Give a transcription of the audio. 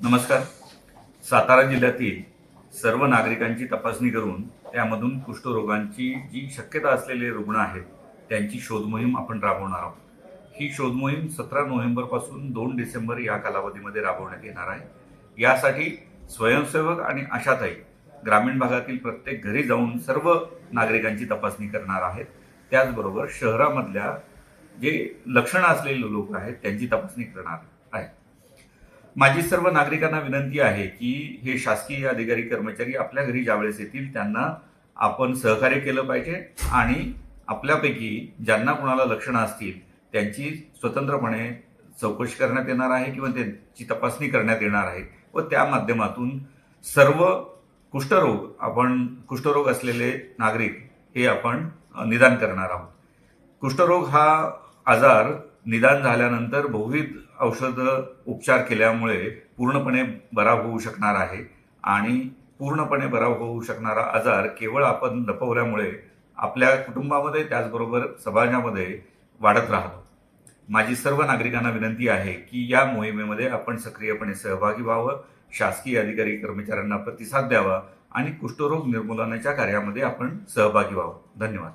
नमस्कार. सातारा जिल्ह्यातील सर्व नागरिकांची तपासणी करून त्यामधून कुष्ठरोगांची जी शक्यता असलेले रुग्ण आहेत त्यांची शोधमोहीम आपण राबवणार आहोत. ही शोधमोहीम सतरा नोव्हेंबरपासून दोन डिसेंबर या कालावधीमध्ये राबवण्यात येणार आहे. यासाठी स्वयंसेवक आणि आशाताई ग्रामीण भागातील प्रत्येक घरी जाऊन सर्व नागरिकांची तपासणी करणार आहेत. त्याचबरोबर शहरामधल्या जे लक्षणं असलेले लोक आहेत त्यांची तपासणी करणार आहे. माझी सर्व नागरिकांना विनंती आहे की हे शासकीय अधिकारी कर्मचारी आपल्या घरी ज्यावेळेस येतील त्यांना आपण सहकार्य केलं पाहिजे आणि आपल्यापैकी ज्यांना कुणाला लक्षणं असतील त्यांची स्वतंत्रपणे चौकशी करण्यात येणार आहे किंवा त्यांची तपासणी करण्यात येणार आहे व त्या माध्यमातून सर्व कुष्ठरोग आपण कुष्ठरोग असलेले नागरिक हे आपण निदान करणार आहोत. कुष्ठरोग हा आजार निदान झाल्यानंतर बहुविध औषधं उपचार केल्यामुळे पूर्णपणे बरा होऊ शकणार आहे आणि पूर्णपणे बरा होऊ शकणारा आजार केवळ आपण लपवल्यामुळे आपल्या कुटुंबामध्ये त्याचबरोबर समाजामध्ये वाढत राहतो. माझी सर्व नागरिकांना विनंती आहे की या मोहिमेमध्ये आपण सक्रियपणे सहभागी व्हावं शासकीय अधिकारी कर्मचाऱ्यांना प्रतिसाद द्यावा आणि कुष्ठरोग निर्मूलनाच्या कार्यामध्ये आपण सहभागी व्हावं. धन्यवाद.